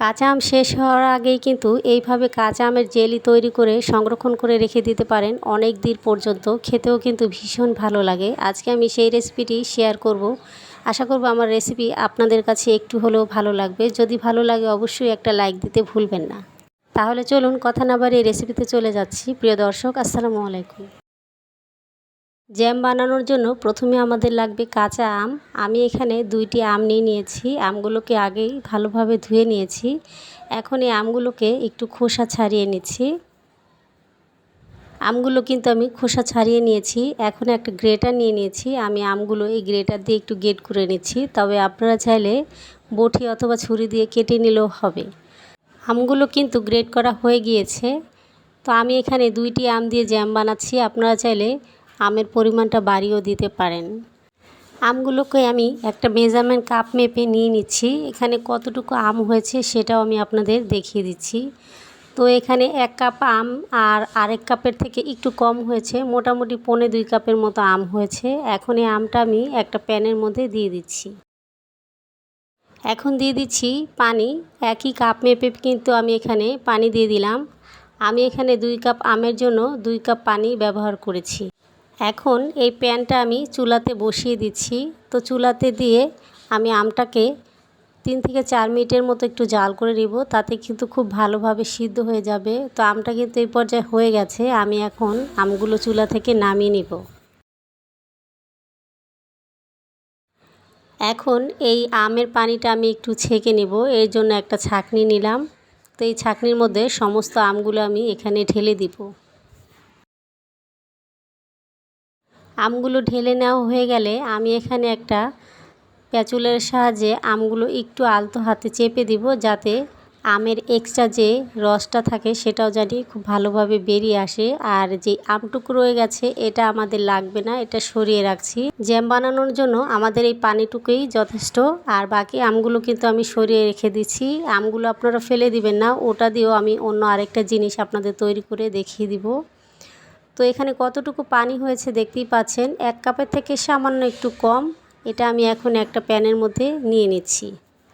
কাঁচা আম শেষ হওয়ার আগেই কিন্তু এইভাবে কাঁচা আমের জেলি তৈরি করে সংরক্ষণ করে রেখে দিতে পারেন অনেক দিন পর্যন্ত। খেতেও কিন্তু ভীষণ ভালো লাগে। আজকে আমি সেই রেসিপিটি শেয়ার করব। আশা করব আমার রেসিপি আপনাদের কাছে একটু হলেও ভালো লাগবে। যদি ভালো লাগে অবশ্যই একটা লাইক দিতে ভুলবেন না। তাহলে চলুন কথা না বাড়িয়ে রেসিপিতে চলে যাচ্ছি। প্রিয় দর্শক, আসসালামু আলাইকুম। জ্যাম বানানোর জন্য প্রথমে আমাদের লাগবে কাঁচা আম। আমি এখানে দুইটি আম নিয়ে নিয়েছি। আমগুলোকে আগেই ভালোভাবে ধুয়ে নিয়েছি। এখন এই আমগুলোকে একটু খোসা ছাড়িয়ে নিচ্ছি। আমগুলো কিন্তু আমি খোসা ছাড়িয়ে নিয়েছি। এখন একটা গ্রেটার নিয়ে নিয়েছি। আমি আমগুলো এই গ্রেটার দিয়ে একটু গেট করে নিচ্ছি। তবে আপনারা চাইলে বটি অথবা ছুরি দিয়ে কেটে নিলেও হবে। আমগুলো কিন্তু গ্রেট করা হয়ে গিয়েছে। তো আমি এখানে দুইটি আম দিয়ে জ্যাম বানাচ্ছি। আপনারা চাইলে আমের পরিমাণটা বাড়িয়েও দিতে পারেন। আমগুলোকে আমি একটা মেজারমেন্ট কাপ মেপে নিয়ে নিচ্ছি। এখানে কতটুকু আম হয়েছে সেটাও আমি আপনাদের দেখিয়ে দিচ্ছি। তো এখানে এক কাপ আম আর আরেক কাপের থেকে একটু কম হয়েছে। মোটামুটি পৌনে দুই কাপের মতো আম হয়েছে। এখন এই আমটা আমি একটা প্যানের মধ্যে দিয়ে দিচ্ছি। এখন দিয়ে দিচ্ছি পানি। একই কাপ মেপে কিন্তু আমি এখানে পানি দিয়ে দিলাম। আমি এখানে দুই কাপ আমের জন্য দুই কাপ পানি ব্যবহার করেছি। এখন এই প্যানটা আমি চুলাতে বসিয়ে দিচ্ছি। তো চুলাতে দিয়ে আমি আমটাকে তিন থেকে চার মিনিটের মতো একটু জাল করে নিব, তাতে কিন্তু খুব ভালোভাবে সিদ্ধ হয়ে যাবে। তো আমটা কিন্তু এই পর্যায়ে হয়ে গেছে, আমি এখন আমগুলো চুলা থেকে নামিয়ে নিব। এখন এই আমের পানিটা আমি একটু ছেঁকে নেব, এর জন্য একটা ছাকনি নিলাম। তো এই ছাকনির মধ্যে সমস্ত আমগুলো আমি এখানে ঢেলে দিব। আমগুলো ঢেলে নেওয়া হয়ে গেলে আমি এখানে একটা প্যাচুলের সাহায্যে আমগুলো একটু আলতো হাতে চেপে দিব যাতে আমের এক্সট্রা যে রসটা থাকে সেটাও জানি খুব ভালোভাবে বেরিয়ে আসে। আর যে আমটুকু রয়ে গেছে, এটা আমাদের লাগবে না, এটা সরিয়ে রাখছি। জ্যাম বানানোর জন্য আমাদের এই পানিটুকুই যথেষ্ট। আর বাকি আমগুলো কিন্তু আমি সরিয়ে রেখে দিচ্ছি। আমগুলো আপনারা ফেলে দিবেন না, ওটা দিয়েও আমি অন্য আরেকটা জিনিস আপনাদের তৈরি করে দেখিয়ে দিব। তো এখানে কতটুকু পানি হয়েছে দেখতেই পাচ্ছেন। এক কাপের থেকে সামান্য একটু কম। এটা আমি এখন একটা প্যানের মধ্যে নিয়ে নিচ্ছি।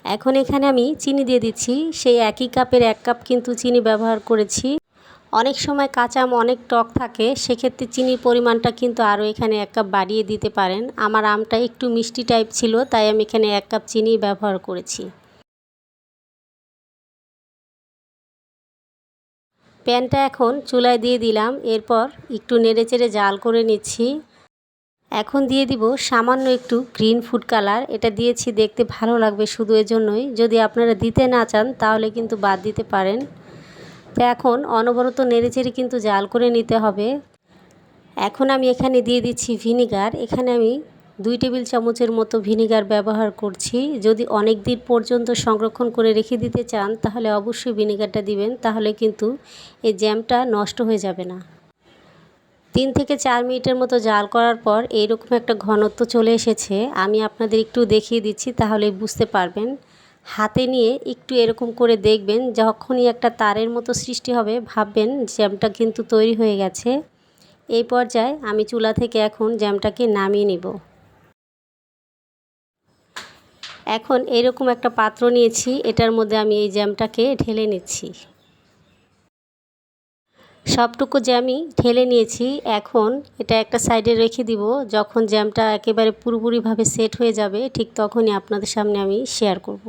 এখন এখানে আমি চিনি দিয়ে দিচ্ছি। সেই একই কাপের এক কাপ কিন্তু চিনি ব্যবহার করেছি। অনেক সময় কাঁচা আম অনেক টক থাকে, সেক্ষেত্রে চিনির পরিমাণটা কিন্তু আরও এখানে এক কাপ বাড়িয়ে দিতে পারেন। আমার আমটা একটু মিষ্টি টাইপ ছিল, তাই আমি এখানে এক কাপ চিনি ব্যবহার করেছি। প্যানটা এখন চুলায় দিয়ে দিলাম, এরপর একটু নেড়েচেড়ে জাল করে নিচ্ছি। এখন দিয়ে দিব সামান্য একটু গ্রিন ফুড কালার, এটা দিয়েছি দেখতে ভালো লাগবে শুধু এজন্যই। যদি আপনারা দিতে না চান তাহলে কিন্তু বাদ দিতে পারেন। তো এখন অনবরত নেড়েচেড়ে কিন্তু জাল করে নিতে হবে। এখন আমি এখানে দিয়ে দিচ্ছি ভিনিগার, এখানে আমি দুই টেবিল চামচের মতো ভিনিগার ব্যবহার করছি। যদি অনেক দিন পর্যন্ত সংরক্ষণ করে রেখে দিতে চান, তাহলে অবশ্যই ভিনিগারটা দিবেন, তাহলে কিন্তু এই জ্যামটা নষ্ট হয়ে যাবে না। তিন থেকে চার মিনিটের মতো জাল করার পর এইরকম একটা ঘনত্ব চলে এসেছে, আমি আপনাদের একটু দেখিয়ে দিচ্ছি, তাহলে বুঝতে পারবেন। হাতে নিয়ে একটু এরকম করে দেখবেন, যখনই একটা তারের মতো সৃষ্টি হবে, ভাববেন জ্যামটা কিন্তু তৈরি হয়ে গেছে। এই পর্যায়ে আমি চুলা থেকে এখন জ্যামটাকে নামিয়ে নিব। এখন এরকম একটা পাত্র নিয়েছি, এটার মধ্যে আমি এই জ্যামটাকে ঢেলে নিচ্ছি সবটুকু জ্যামই ঢেলে নিয়েছি, এখন এটা একটা সাইডে রেখে দিব, যখন জ্যামটা একেবারে পুরোপুরিভাবে সেট হয়ে যাবে, ঠিক তখনই আপনাদের সামনে আমি শেয়ার করব।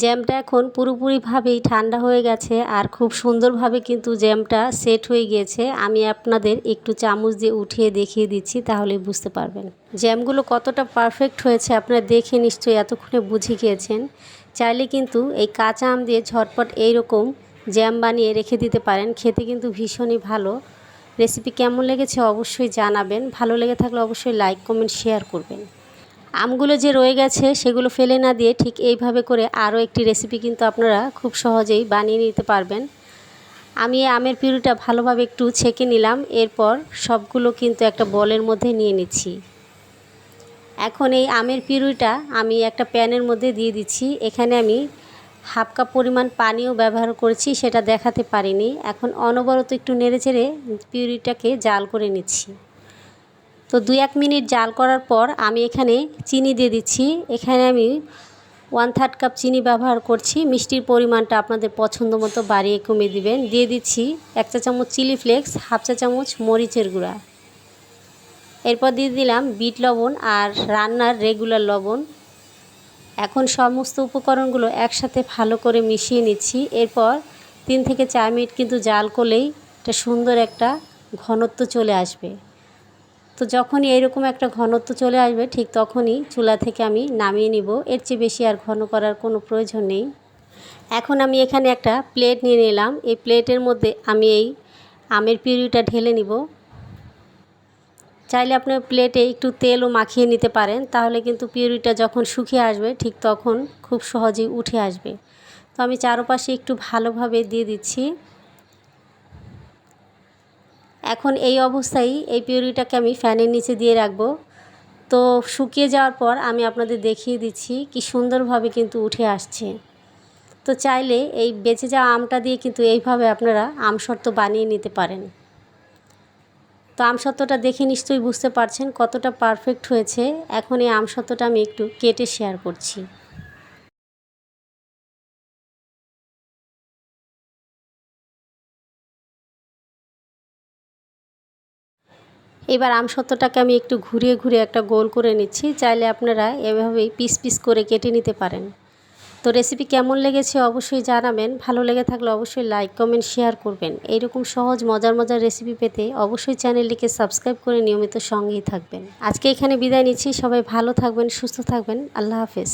জ্যামটা এখন পুরোপুরিভাবেই ঠান্ডা হয়ে গেছে আর খুব সুন্দরভাবে কিন্তু জ্যামটা সেট হয়ে গিয়েছে। আমি আপনাদের একটু চামচ দিয়ে উঠিয়ে দেখিয়ে দিচ্ছি, তাহলে বুঝতে পারবেন। জ্যামগুলো কতটা পারফেক্ট হয়েছে আপনারা দেখে নিশ্চয়ই এতক্ষণে বুঝে গিয়েছেন। চাইলে কিন্তু এই কাঁচা আম দিয়ে ঝটপট এইরকম জ্যাম বানিয়ে রেখে দিতে পারেন, খেতে কিন্তু ভীষণই ভালো। রেসিপি কেমন লেগেছে অবশ্যই জানাবেন, ভালো লেগে থাকলে অবশ্যই লাইক, কমেন্ট, শেয়ার করবেন। আমগুলো যে রয়ে গেছে সেগুলো ফেলে না দিয়ে ঠিক এইভাবে করে আরও একটি রেসিপি কিন্তু আপনারা খুব সহজেই বানিয়ে নিতে পারবেন। আমি আমের পিউরিটা ভালোভাবে একটু ছেঁকে নিলাম, এরপর সবগুলো কিন্তু একটা বলের মধ্যে নিয়ে নিচ্ছি। এখন এই আমের পিউরিটা আমি একটা প্যানের মধ্যে দিয়ে দিচ্ছি। এখানে আমি হাফ কাপ পরিমাণ পানিও ব্যবহার করেছি, সেটা দেখাতে পারিনি। এখন অনবরত একটু নেড়েচেড়ে পিউরিটাকে জাল করে নিচ্ছি। তো দুই এক মিনিট জাল করার পর আমি এখানে চিনি দিয়ে দিচ্ছি। এখানে আমি ওয়ান থার্ড কাপ চিনি ব্যবহার করছি। মিষ্টির পরিমাণটা আপনাদের পছন্দ মতো বাড়িয়ে কমিয়ে দিবেন। দিয়ে দিচ্ছি এক চা চামচ চিলি ফ্লেক্স হাফ চা চামচ মরিচের গুঁড়া। এরপর দিয়ে দিলাম বিট লবণ আর রান্নার রেগুলার লবণ। এখন সমস্ত উপকরণগুলো একসাথে ভালো করে মিশিয়ে নিচ্ছি। এরপর তিন থেকে চার মিনিট কিন্তু জাল করলেই একটা সুন্দর একটা ঘনত্ব চলে আসবে। তো যখনই এইরকম একটা ঘনত্ব চলে আসবে, ঠিক তখনই চুলা থেকে আমি নামিয়ে নিব। এর চেয়ে বেশি আর ঘন করার কোনো প্রয়োজন নেই। এখন আমি এখানে একটা প্লেট নিয়ে নিলাম। এই প্লেটের মধ্যে আমি এই আমের পিউরিটা ঢেলে নিব। চাইলে আপনার প্লেটে একটু তেলও মাখিয়ে নিতে পারেন, তাহলে কিন্তু পিউরিটা যখন শুকিয়ে আসবে, ঠিক তখন খুব সহজেই উঠে আসবে। তো আমি চারপাশে একটু ভালোভাবে দিয়ে দিচ্ছি। এখন এই অবস্থায় এই পিউরিটাকে আমি ফ্যানের নিচে দিয়ে রাখব। তো শুকিয়ে যাওয়ার পর আমি আপনাদের দেখিয়ে দিচ্ছি কি সুন্দরভাবে কিন্তু উঠে আসছে। তো চাইলে এই বেঁচে যাওয়া আমটা দিয়ে কিন্তু এইভাবে আপনারা আমসত্ত্ব বানিয়ে নিতে পারেন। তো আমসত্ত্বটা দেখে নিশ্চয়ই বুঝতে পারছেন কতটা পারফেক্ট হয়েছে। এখন এই আমসত্ত্বটা আমি একটু কেটে শেয়ার করছি। এবার আমসত্ত্বটাকে আমি একটু ঘুরিয়ে ঘুরিয়ে একটা গোল করে নিচ্ছি, চাইলে আপনারা এভাবেই পিস পিস করে কেটে নিতে পারেন। তো রেসিপি কেমন লেগেছে অবশ্যই জানাবেন, ভালো লেগে থাকলে অবশ্যই লাইক কমেন্ট শেয়ার করবেন। এইরকম সহজ, মজার মজার রেসিপি পেতে অবশ্যই চ্যানেলটিকে সাবস্ক্রাইব করে নিয়মিত সঙ্গেই থাকবেন। আজকে এখানে বিদায় নিচ্ছি, সবাই ভালো থাকবেন, সুস্থ থাকবেন, আল্লাহ হাফেজ।